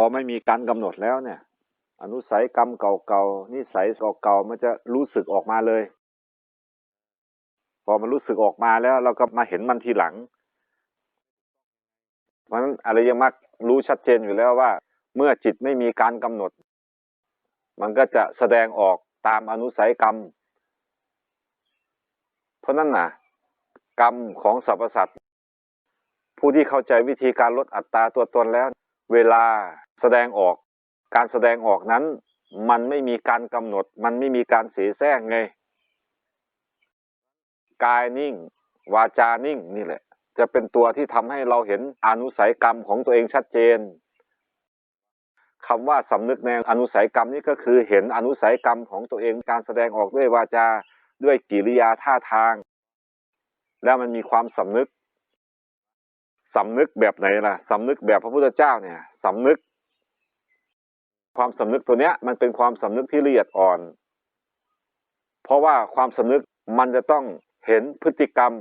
อไม่มีการกำหนดแล้วเนี่ย อนุสัยกรรมเก่าๆนิสัยเก่าๆมันจะรู้สึกออกมาเลย พอมันรู้สึกออกมาแล้ว เราก็มาเห็นมันทีหลัง เพราะฉะนั้นอะไริยมรรครู้ชัดเจนอยู่แล้วว่า เมื่อจิตไม่มีการกำหนด มันก็จะแสดงออกตามอนุสัยกรรม เพราะนั้นนะกรรมของสรรพสัตว์ผู้ที่เข้าใจวิธีการลดอัตราตัวตนแล้ว เวลา แสดงออก การแสดงออกนั้น มันไม่มีการกำหนด มันไม่มีการเสียแทรกไง กายนิ่ง วาจานิ่งนี่แหละ จะเป็นตัวที่ทำให้เราเห็นอนุสัยกรรมของตัวเองชัดเจนคำว่าสำนึกในอนุสัยกรรมนี่ก็คือเห็นอนุสัยกรรมของตัวเองการแสดงออกด้วยวาจาด้วยกิริยาท่าทาง แล้วมันมีความสำนึกสำนึกแบบไหนล่ะสำนึกแบบพระพุทธเจ้าเนี่ยสำนึก ความสำนึกตัวเนี้ย มันเป็นความสำนึกที่ละเอียดอ่อน เพราะว่าความสำนึกมันจะต้องเห็นพฤติกรรม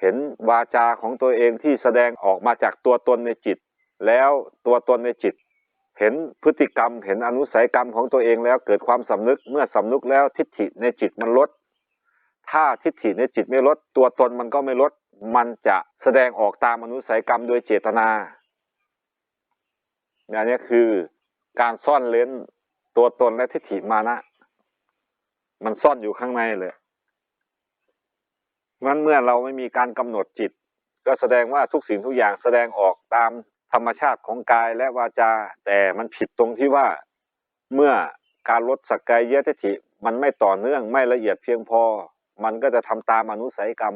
เห็นวาจาของตัวเองที่แสดงออกมาจากตัวตนในจิต แล้วตัวตนในจิต เห็นพฤติกรรม เห็นอนุสัยกรรมของตัวเองแล้วเกิดความสำนึกเมื่อสำนึกแล้วทิฏฐิในจิตมันลด ถ้าทิฏฐิในจิตไม่ลด ตัวตนมันก็ไม่ลด มันจะแสดงออกตามอนุสัยกรรมโดยเจตนาอย่างนี้คือ การซ่อนเล้นตัวตนและทิฏฐิมานะ มันซ่อนอยู่ข้างในเลยงั้นเมื่อเราไม่มีการกำหนดจิต ก็แสดงว่าทุกสิ่งทุกอย่างแสดงออกตามธรรมชาติของกายและวาจา แต่มันผิดตรงที่ว่าเมื่อการลดสักกายเยทิฏฐิมันไม่ต่อเนื่องไม่ละเอียดเพียงพอ มันก็จะทำตามอนุสัยกรรม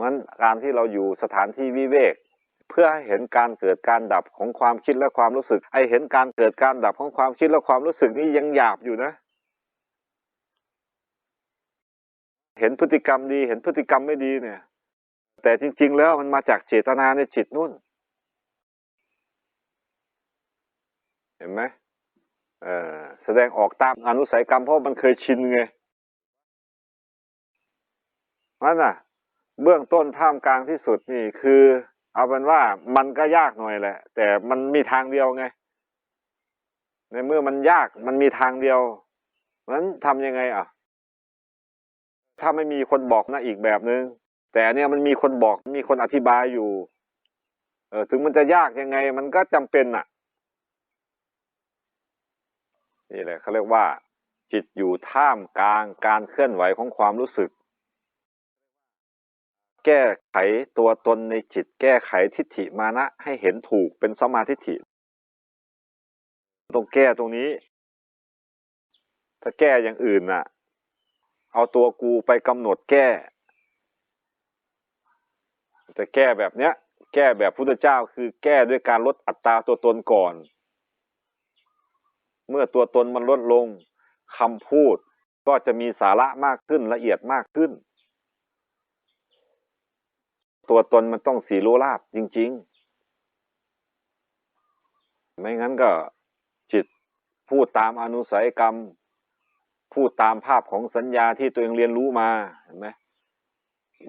มันการที่เราอยู่สถานที่วิเวก เพื่อให้เห็นการเกิดการดับของความคิดและความรู้สึก ไอเห็นการเกิดการดับของความคิดและความรู้สึกนี่ยังหยาบอยู่นะ เห็นพฤติกรรมดี เห็นพฤติกรรมไม่ดีเนี่ย แต่จริง ๆ แล้วมันมาจากเจตนาในจิตนู่น เห็นไหมเออแสดงออกตามอนุสัยกรรมเพราะมันเคยชินไงนั่นน่ะ เบื้องต้นท่ามกลางที่สุดนี่คือ เอาเป็นว่ามันก็ยากหน่อยแหละ แต่มันมีทางเดียวไง ในเมื่อมันยากมันมีทางเดียวนั้นทำยังไงอะ ถ้าไม่มีคนบอกนะอีกแบบนึง แต่เนี่ยมันมีคนบอกมีคนอธิบายอยู่ เออถึงมันจะยากยังไง มันก็จำเป็นอะ นี่แหละเขาเรียกว่า จิตอยู่ท่ามกลางการเคลื่อนไหวของความรู้สึก แก้ไขตัวตนในจิต แก้ไขทิฏฐิมานะให้เห็นถูกเป็นสมาธิฏฐิต้องแก้ตรงนี้ ถ้าแก้อย่างอื่นน่ะ เอาตัวกูไปกำหนดแก้แต่แก้แบบเนี้ย แก้แบบพุทธเจ้าคือแก้ด้วยการลดอัตราตัวตนก่อน เมื่อตัวตนมันลดลงคำพูดก็จะมีสาระมากขึ้นละเอียดมากขึ้น ตัวตนมันต้องสีโลราบจริง ๆ ไม่งั้นก็จิตพูดตามอนุสัยกรรม พูดตามภาพของสัญญาที่ตัวเองเรียนรู้มาเห็นไหม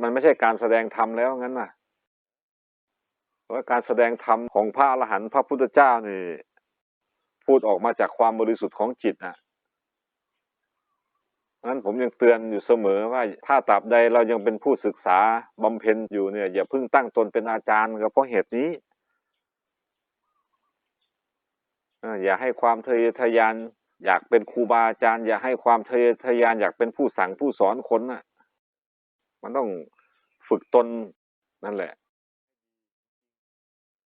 มันไม่ใช่การแสดงธรรมแล้วงั้นน่ะเพราะการแสดงธรรมของพระอรหันต์พระพุทธเจ้านี่ พูดออกมาจากความบริสุทธิ์ของจิตน่ะ งั้นผมยังเตือนอยู่เสมอว่าถ้าตราบใดเรายังเป็นผู้ศึกษาบำเพ็ญอยู่เนี่ย อย่าเพิ่งตั้งตนเป็นอาจารย์ก็เพราะเหตุนี้อย่าให้ความทะเยอทะยาน อยากเป็นครูบาอาจารย์ อย่าให้ความทะเยอทะยานอยากเป็นผู้สั่งผู้สอนคนน่ะ มันต้องฝึกตนนั่นแหละ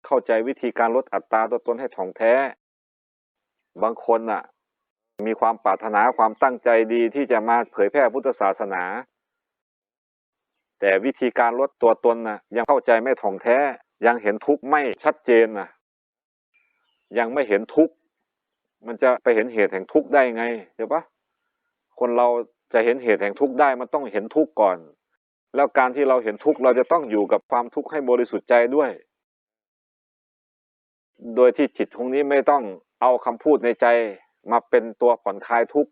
เข้าใจวิธีการลดอัตราตัวตนให้ถ่องแท้ บางคนน่ะ มีความปรารถนาความตั้งใจดีที่จะมาเผยแพร่พุทธศาสนา แต่วิธีการลดตัวตนน่ะยังเข้าใจไม่ถ่องแท้ ยังเห็นทุกข์ไม่ชัดเจนน่ะยังไม่เห็นทุกข์มันจะไปเห็นเหตุแห่งทุกข์ได้ไงเดี๋ยวปะคนเราจะเห็นเหตุแห่งทุกข์ได้มันต้องเห็นทุกข์ก่อน แล้วการที่เราเห็นทุกข์เราจะต้องอยู่กับความทุกข์ให้บริสุทธิ์ใจด้วย โดยที่จิตตรงนี้ไม่ต้องเอาคำพูดในใจ มาเป็นตัวผ่อนคลายทุกข์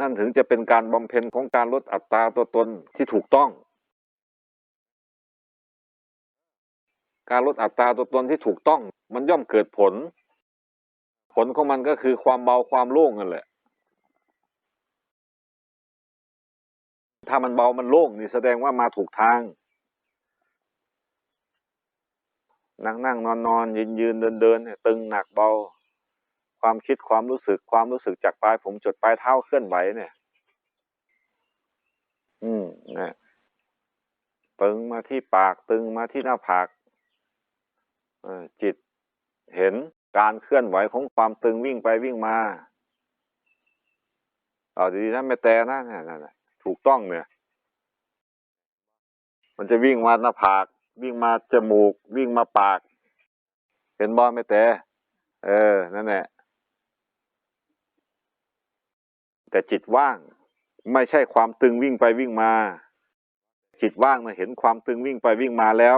นั่นถึงจะเป็นการบำเพ็ญของการลดอัตราตัวตนที่ถูกต้อง การลดอัตราตัวตนที่ถูกต้อง มันย่อมเกิดผล ผลของมันก็คือความเบาความโล่งนั่นแหละ ถ้ามันเบามันโล่งนี่แสดงว่ามาถูกทาง นั่งนั่งนอนนอนยืนยืนเดินเดินเนี่ยตึงหนักเบา ความคิดความรู้สึกความรู้สึกจากปลายผมจดปลายเท้าเคลื่อนไหวเนี่ย อืมนะตึงมาที่ปากตึงมาที่หน้าผากจิตเห็นการเคลื่อนไหวของความตึงวิ่งไปวิ่งมาเอาดีๆนะไม่แต่นะนั่นน่ะถูกต้องเนี่ย มันจะวิ่งมาหน้าผาก วิ่งมาจมูก วิ่งมาปาก เห็นบอลไม่แต่ เออ นั่นแหละ แต่จิตว่าง ไม่ใช่ความตึงวิ่งไปวิ่งมา จิตว่างนะเห็นความตึงวิ่งไปวิ่งมาแล้ว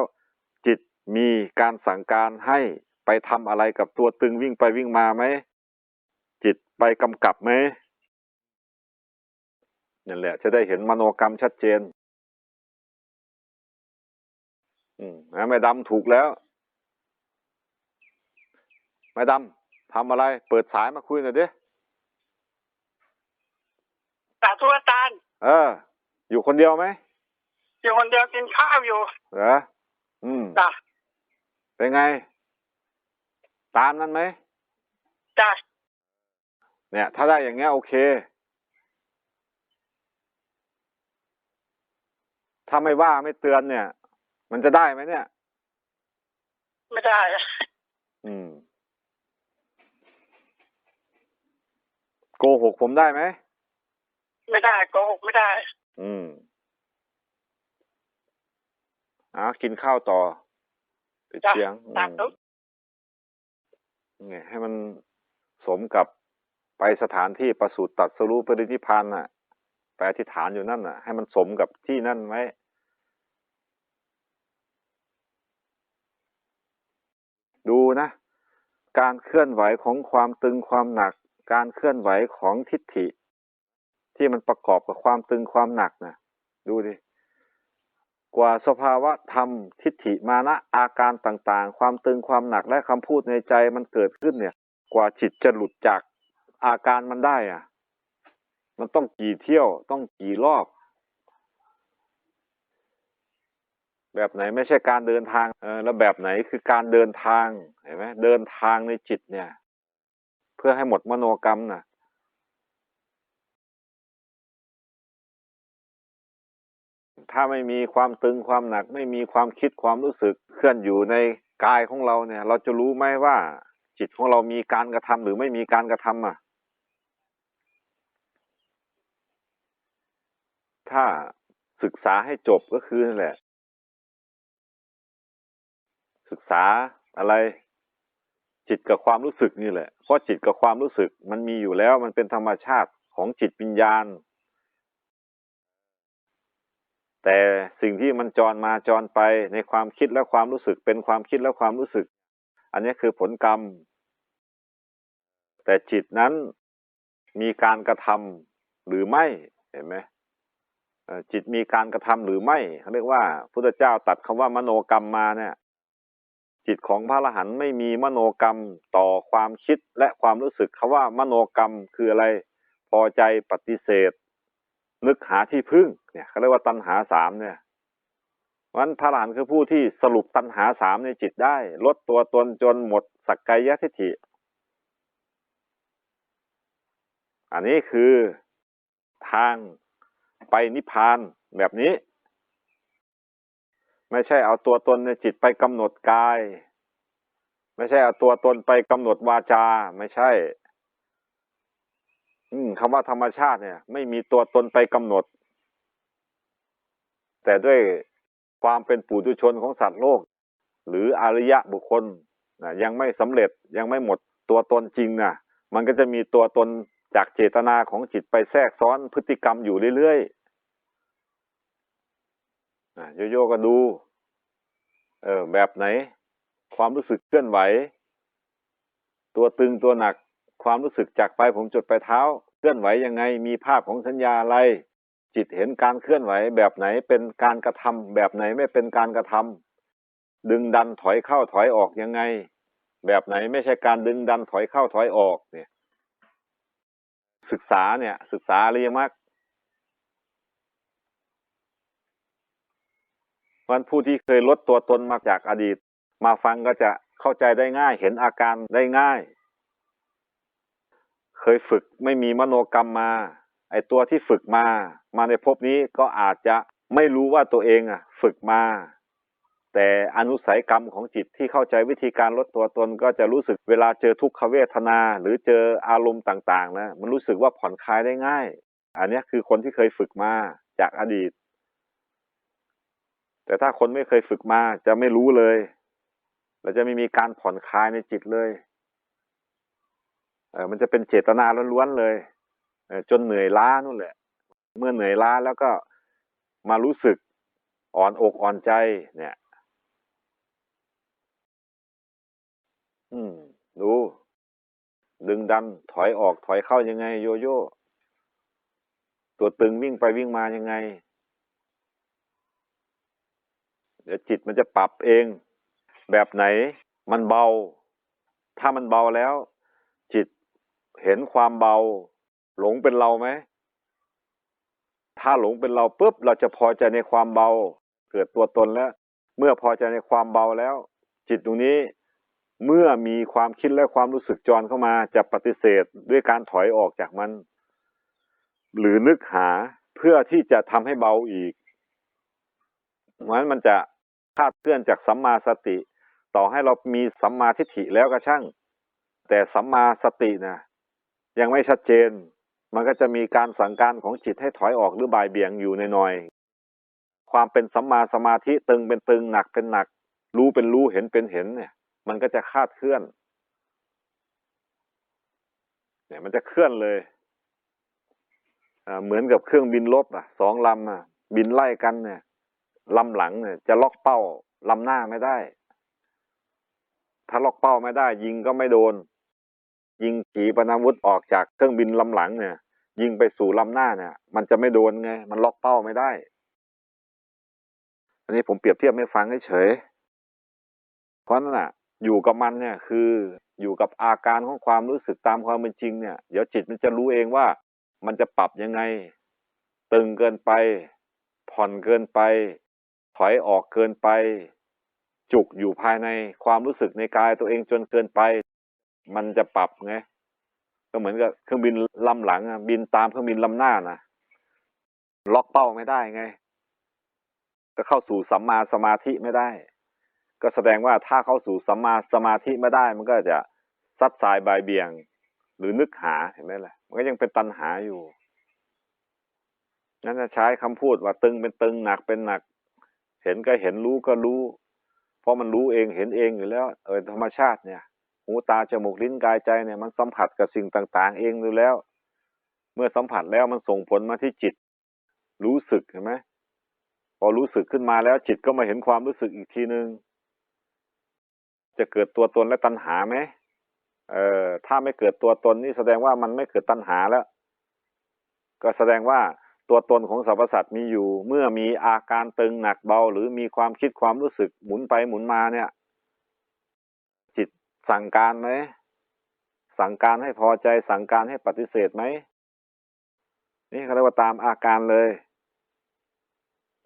จิตมีการสั่งการให้ไปทำอะไรกับตัวตึงวิ่งไปวิ่งมาไหม จิตไปกำกับไหมนั่นแหละ จะได้เห็นมโนกรรมชัดเจน อืมนะแม่ดำถูกแล้ว แม่ดำทำอะไร เปิดสายมาคุยหน่อยดิสาธุอาจารย์เออ อยู่คนเดียวไหมอยู่คนเดียวกินข้าวอยู่เหรออืมจ้ะเป็นไง ตามนั้นไหมจ้ะเนี่ย ถ้าได้อย่างเงี้ยโอเค ถ้าไม่ว่าไม่เตือนเนี่ย มันจะได้ไหมเนี่ย ไม่ได้ อืม โกหกผมได้ไหม ไม่ได้โกหกไม่ได้ อืมอ่ากินข้าวต่อปิดจ้ะเสียงสาธุไงให้มันสมกับไปสถานที่ประสูติตัดสรู้ปรินิพพานน่ะ ไปอธิษฐานอยู่นั่นน่ะ ให้มันสมกับที่นั่นไว้ ดูนะ การเคลื่อนไหวของความตึงความหนัก การเคลื่อนไหวของทิฏฐิ ที่มันประกอบกับความตึงความหนักนะดูดิกว่าสภาวะธรรมทิฏฐิมานะอาการต่างๆ ความตึงความหนักและคำพูดในใจมันเกิดขึ้นเนี่ย กว่าจิตจะหลุดจากอาการมันได้อะ มันต้องกี่เที่ยวต้องกี่รอบ แบบไหนไม่ใช่การเดินทางเออแล้วแบบไหนคือการเดินทางเห็นไหมเดินทางในจิตเนี่ย เพื่อให้หมดมโนกรรมน่ะถ้าไม่มีความตึงความหนัก ไม่มีความคิดความรู้สึก เคลื่อนอยู่ในกายของเราเนี่ย เราจะรู้ไหมว่า จิตของเรามีการกระทำหรือไม่มีการกระทำอะ ถ้าศึกษาให้จบก็คือนั่นแหละ ศึกษาอะไร จิตกับความรู้สึกนี่แหละเพราะจิตกับความรู้สึก มันมีอยู่แล้วมันเป็นธรรมชาติของจิตวิญญาณ แต่สิ่งที่มันจรมาจรไปในความคิดและความรู้สึก เป็นความคิดและความรู้สึก อันนี้คือผลกรรม แต่จิตนั้นมีการกระทำหรือไม่เห็นไหมจิตมีการกระทำหรือไม่เขาเรียกว่าพุทธเจ้าตัดคำว่ามโนกรรมมาเนี่ย จิตของพระอรหันต์ไม่มีมโนกรรมต่อความคิดและความรู้สึกคำว่ามโนกรรมคืออะไร พอใจปฏิเสธ นึกหาที่พึ่งเนี่ยเขาเรียกว่าตัณหาสามเนี่ยเพราะฉะนั้นพระอรหันต์คือผู้ที่สรุปตัณหาสามในจิตได้ ลดตัวตนจนหมดสักกายทิฏฐิ อันนี้คือทางไปนิพพานแบบนี้ ไม่ใช่เอาตัวตนในจิตไปกำหนดกาย ไม่ใช่เอาตัวตนไปกำหนดวาจา ไม่ใช่ อืมคำว่าธรรมชาติเนี่ย ไม่มีตัวตนไปกำหนด แต่ด้วยความเป็นปุถุชนของสัตว์โลก หรืออริยะบุคคลนะยังไม่สำเร็จยังไม่หมดตัวตนจริงนะมันก็จะมีตัวตนจากเจตนาของจิตไปแทรกซ้อนพฤติกรรมอยู่เรื่อยๆ โยโย่ก็ดู เออ แบบไหน ความรู้สึกเคลื่อนไหว ตัวตึงตัวหนัก ความรู้สึกจากปลายผมจุดปลายเท้า เคลื่อนไหวยังไง มีภาพของสัญญาอะไร จิตเห็นการเคลื่อนไหว แบบไหนเป็นการกระทำแบบไหนไม่เป็นการกระทดึงดันถอยเข้าถอยออกยังไง แบบไหนไม่ใช่การดึงดันถอยเข้าถอยออกเนี่ย ศึกษาเนี่ย ศึกษาอริยมรรค วันผู้ที่เคยลดตัวตนมาจากอดีต มาฟังก็จะเข้าใจได้ง่าย เห็นอาการได้ง่าย เคยฝึกไม่มีมโนกรรมมา ไอตัวที่ฝึกมา มาในภพนี้ก็อาจจะไม่รู้ว่าตัวเองอะ ฝึกมา แต่อนุสัยกรรมของจิตที่เข้าใจวิธีการลดตัวตนก็จะรู้สึกเวลาเจอทุกขเวทนา หรือเจออารมณ์ต่าง ๆ นะ มันรู้สึกว่าผ่อนคลายได้ง่าย อันนี้คือคนที่เคยฝึกมาจากอดีต แต่ถ้าคนไม่เคยฝึกมาจะไม่รู้เลยเราจะไม่มีการผ่อนคลายในจิตเลยเออมันจะเป็นเจตนาล้วนๆเลยเออจนเหนื่อยล้านู่นแหละ เมื่อเหนื่อยล้าแล้วก็มารู้สึกอ่อนอกอ่อนใจ เนี่ย อืม ดู ดึงดัน ถอยออกถอยเข้ายังไง โยโย่ ตัวตึงวิ่งไปวิ่งมายังไง เดี๋ยวจิตมันจะปรับเอง แบบไหนมันเบา ถ้ามันเบาแล้ว จิตเห็นความเบา หลงเป็นเราไหมถ้าหลงเป็นเราปุ๊บเราจะพอใจในความเบา เกิดตัวตนแล้ว เมื่อพอใจในความเบาแล้ว จิตตรงนี้เมื่อมีความคิดและความรู้สึกจรเข้ามาจะปฏิเสธด้วยการถอยออกจากมัน หรือนึกหาเพื่อที่จะทำให้เบาอีกเพราะฉะนั้นมันจะ คาดเคลื่อนจากสัมมาสติ ต่อให้เรามีสัมมาทิฏฐิแล้วก็ช่าง แต่สัมมาสตินะยังไม่ชัดเจน มันก็จะมีการสั่งการของจิตให้ถอยออกหรือบ่ายเบี่ยงอยู่ในหน่อย ความเป็นสัมมาสมาธิตึงเป็นตึงหนักเป็นหนัก รู้เป็นรู้เห็นเป็นเห็นเนี่ย มันก็จะคาดเคลื่อน เนี่ยมันจะเคลื่อนเลยอ่าเหมือนกับเครื่องบินลบอะสองลำอะ บินไล่กันเนี่ย ลำหลังเนี่ยจะล็อกเป้าลำหน้าไม่ได้ ถ้าล็อกเป้าไม่ได้ ยิงก็ไม่โดน ยิงขีปนาวุธออกจากเครื่องบินลำหลังเนี่ย ยิงไปสู่ลำหน้าเนี่ย มันจะไม่โดนไง มันล็อกเป้าไม่ได้ อันนี้ผมเปรียบเทียบให้ฟังเฉยเพราะนั่นน่ะ อยู่กับมันเนี่ยคืออยู่กับอาการของความรู้สึกตามความเป็นจริงเนี่ย เดี๋ยวจิตมันจะรู้เองว่ามันจะปรับยังไง ตึงเกินไป ผ่อนเกินไป ถอยออกเกินไป จุกอยู่ภายในความรู้สึกในกายตัวเองจนเกินไป มันจะปรับไงก็เหมือนกับเครื่องบินลำหลังบินตามเครื่องบินลำหน้านะล็อกเป้าไม่ได้ไง ก็เข้าสู่สัมมาสมาธิไม่ได้ ก็แสดงว่าถ้าเข้าสู่สัมมาสมาธิไม่ได้ มันก็จะซัดสายบายเบี่ยง หรือนึกหาเห็นไหมล่ะ มันก็ยังเป็นตัณหาอยู่นั่นจะใช้คำพูดว่าตึงเป็นตึงหนักเป็นหนัก เห็นก็เห็นรู้ก็รู้ เพราะมันรู้เองเห็นเองอยู่แล้ว เออธรรมชาติเนี่ย หูตาจมูกลิ้นกายใจเนี่ยมันสัมผัสกับสิ่งต่าง ๆ เองอยู่แล้ว เมื่อสัมผัสแล้วมันส่งผลมาที่จิต รู้สึกเห็นไหมพอรู้สึกขึ้นมาแล้ว จิตก็มาเห็นความรู้สึกอีกทีหนึ่งจะเกิดตัวตนและตัณหาไหมเออถ้าไม่เกิดตัวตนนี่แสดงว่ามันไม่เกิดตัณหาแล้ว ก็แสดงว่า ตัวตนของสรรพสัตว์มีอยู่ เมื่อมีอาการตึงหนักเบา หรือมีความคิดความรู้สึกหมุนไปหมุนมาเนี่ย จิตสั่งการไหมสั่งการให้พอใจสั่งการให้ปฏิเสธไหมนี่เขาเรียกว่าตามอาการเลย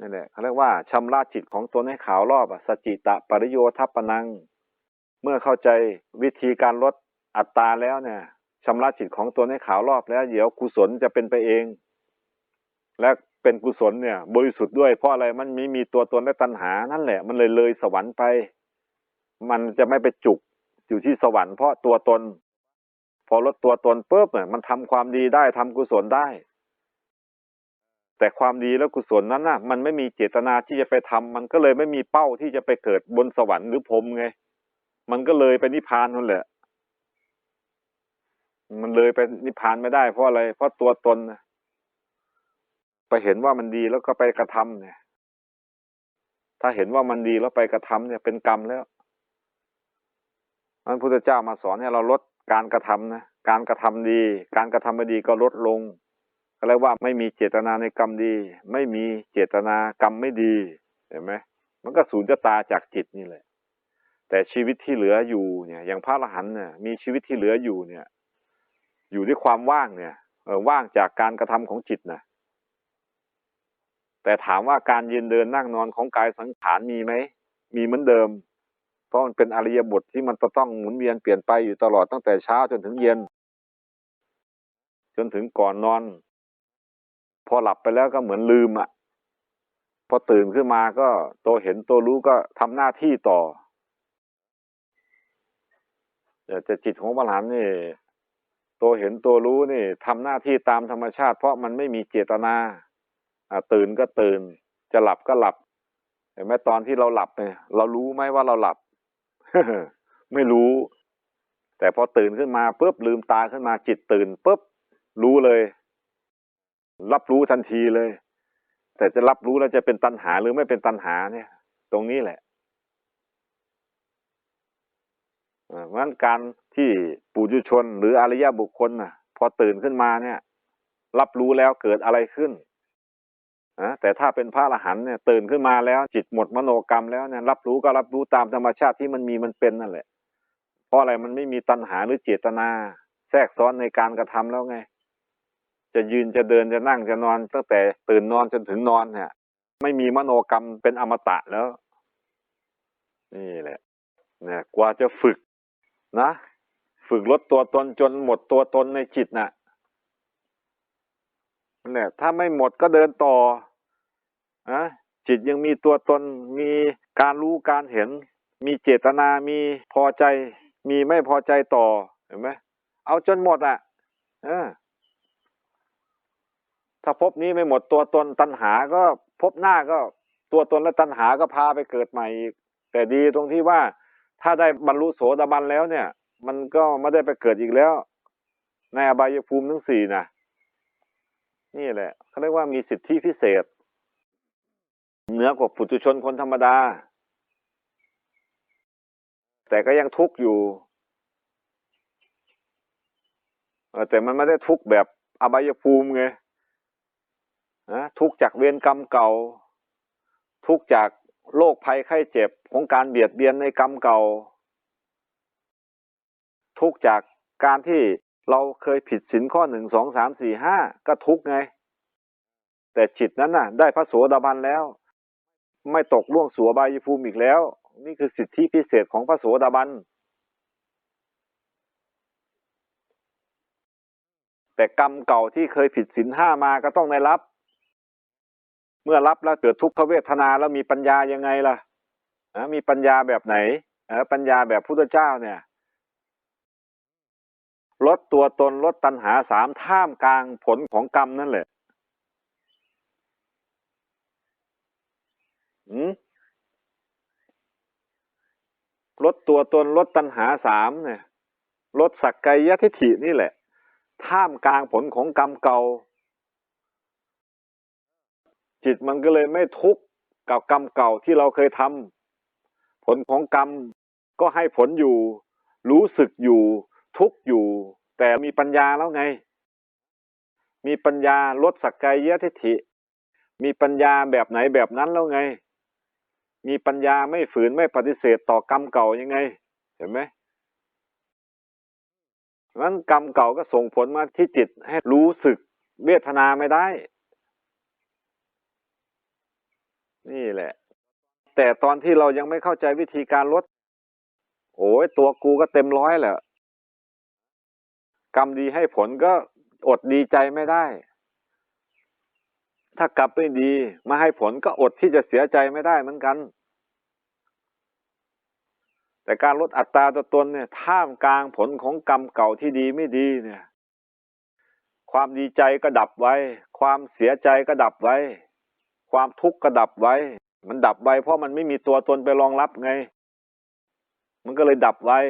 นี่แหละเขาเรียกว่าชำระจิตของตนให้ขาวรอบสจิตะปริโยทัปปนัง เมื่อเข้าใจวิธีการลดอัตตาแล้วเนี่ยชำระจิตของตนให้ขาวรอบแล้ว เดี๋ยวกุศลจะเป็นไปเอง และเป็นกุศลเนี่ย บริสุทธิ์ด้วย เพราะอะไรมันม่มีตัวตนและตัณหานั่นแหละ มันเลยเลยสวรรค์ไป มันจะไม่ไปจุกอยู่ที่สวรรค์เพราะตัวตน พอลดตัวตนปุ๊บเนี่ยมันทำความดีได้ทำกุศลได้ แต่ความดีและกุศลนั้นน่ะ มันไม่มีเจตนาที่จะไปทำมันก็เลยไม่มีเป้าที่จะไปเกิดบนสวรรค์หรือพรมไง มันก็เลยไปนิพพานนั่นแหละ มันเลยไปนิพพานไม่ได้เพราะอะไร เพราะตัวตนนะ ไปเห็นว่ามันดีแล้วก็ไปกระทำเนี่ย ถ้าเห็นว่ามันดีแล้วไปกระทำเนี่ยเป็นกรรมแล้วนั้นพุทธเจ้ามาสอนให้เราลดการกระทำนะ การกระทำดี การกระทำไม่ดีก็ลดลงก็เรียกว่าไม่มีเจตนาในกรรมดี ไม่มีเจตนากรรมไม่ดีเห็นไหมมันก็สูญจะตาจากจิตนี่แหละ แต่ชีวิตที่เหลืออยู่เนี่ย อย่างพระอรหันต์เนี่ยมีชีวิตที่เหลืออยู่เนี่ย อยู่ด้วยความว่างเนี่ยเออว่างจากการกระทำของจิตนะ แต่ถามว่าการยืนเดินนั่งนอนของกายสังขารมีไหม มีเหมือนเดิม เพราะมันเป็นอริยบทที่มันจะต้องหมุนเวียนเปลี่ยนไปอยู่ตลอดตั้งแต่เช้าจนถึงเย็น จนถึงก่อนนอน พอหลับไปแล้วก็เหมือนลืมอะ พอตื่นขึ้นมาก็ตัวเห็นตัวรู้ก็ทำหน้าที่ต่อแต่จิตของพระอรหันต์นี่ ตัวเห็นตัวรู้นี่ทำหน้าที่ตามธรรมชาติ เพราะมันไม่มีเจตนา ตื่นก็ตื่น จะหลับก็หลับเห็นไหมตอนที่เราหลับเนี่ย เรารู้ไหมว่าเราหลับไม่รู้ แต่พอตื่นขึ้นมาปุ๊บลืมตาขึ้นมาจิตตื่นปุ๊บรู้เลย รับรู้ทันทีเลย แต่จะรับรู้แล้วจะเป็นตัณหาหรือไม่เป็นตัณหาเนี่ย ตรงนี้แหละเพราะฉะนั้นการที่ปุถุชนหรืออริยบุคคลน่ะพอตื่นขึ้นมาเนี่ย รับรู้แล้วเกิดอะไรขึ้น นะแต่ถ้าเป็นพระอรหันต์เนี่ยตื่นขึ้นมาแล้ว จิตหมดมโนกรรมแล้วเนี่ยรับรู้ก็รับรู้ตามธรรมชาติที่มันมีมันเป็นนั่นแหละ เพราะอะไรมันไม่มีตัณหาหรือเจตนา แทรกซ้อนในการกระทำแล้วไง จะยืนจะเดินจะนั่งจะนอน ตั้งแต่ตื่นนอนจนถึงนอนเนี่ย ไม่มีมโนกรรมเป็นอมตะแล้ว นี่แหละเนี่ยกว่าจะฝึกนะ ฝึกลดตัวตนจนหมดตัวตนในจิตน่ะ เนั่นแหละถ้าไม่หมดก็เดินต่ออะจิตยังมีตัวตน มีการรู้การเห็น มีเจตนา มีพอใจ มีไม่พอใจต่อ เห็นไหมเอาจนหมดอะเออถ้าพบนี้ไม่หมดตัวตนตัณหาก็พบหน้าก็ตัวตนและตัณหาก็พาไปเกิดใหม่อีก แต่ดีตรงที่ว่าถ้าได้บรรลุโสดาบันแล้วเนี่ย มันก็ไม่ได้ไปเกิดอีกแล้ว ในอบายภูมิทั้งสี่นะ นี่แหละเขาเรียกว่ามีสิทธิพิเศษ เหนือกว่าปุถุชนคนธรรมดา แต่ก็ยังทุกข์อยู่แต่มันไม่ได้ทุกข์แบบอบายภูมิไงนะทุกข์จากเวรกรรมเก่า ทุกข์จากโรคภัยไข้เจ็บของการเบียดเบียนในกรรมเก่า ทุกข์จากการที่ เราเคยผิดศีลข้อหนึ่งสองสามสี่ห้าก็ทุกไง แต่จิตนั้นน่ะ ได้พระโสดาบันแล้ว ไม่ตกล่วงสัวบายภูมิอีกแล้ว นี่คือสิทธิพิเศษของพระโสดาบันแต่กรรมเก่าที่เคยผิดศีลห้ามาก็ต้องได้รับ เมื่อรับแล้วเกิดทุกขเวทนาแล้วมีปัญญายังไงล่ะมีปัญญาแบบไหนปัญญาแบบพุทธเจ้าเนี่ย ลดตัวตนลดตัณหาสามท่ามกลางผลของกรรมนั่นแหละอืมลดตัวตนลดตัณหาสามเนี่ยลดสักกายทิฏฐินี่แหละ ท่ามกลางผลของกรรมเก่า จิตมันก็เลยไม่ทุกข์กับกรรมเก่าที่เราเคยทำผลของกรรมก็ให้ผลอยู่ รู้สึกอยู่ ทุกข์อยู่ แต่มีปัญญาแล้วไง มีปัญญาลดสักกายทิฏฐิ มีปัญญาแบบไหนแบบนั้นแล้วไง มีปัญญาไม่ฝืนไม่ปฏิเสธต่อกรรมเก่ายังไง เห็นไหมนั้นกรรมเก่าก็ส่งผลมาที่จิตให้รู้สึกเวทนาไม่ได้ นี่แหละ แต่ตอนที่เรายังไม่เข้าใจวิธีการลด โอ้ยตัวกูก็เต็มร้อยแหละ กรรมดีให้ผลก็อดดีใจไม่ได้ ถ้ากลับไม่ดีมาให้ผลก็อดที่จะเสียใจไม่ได้เหมือนกัน แต่การลดอัตราตัวตนเนี่ย ท่ามกลางผลของกรรมเก่าที่ดีไม่ดีเนี่ย ความดีใจก็ดับไว้ ความเสียใจก็ดับไว้ ความทุกข์ก็ดับไว้ มันดับไว้เพราะมันไม่มีตัวตนไปรองรับไง มันก็เลยดับไว้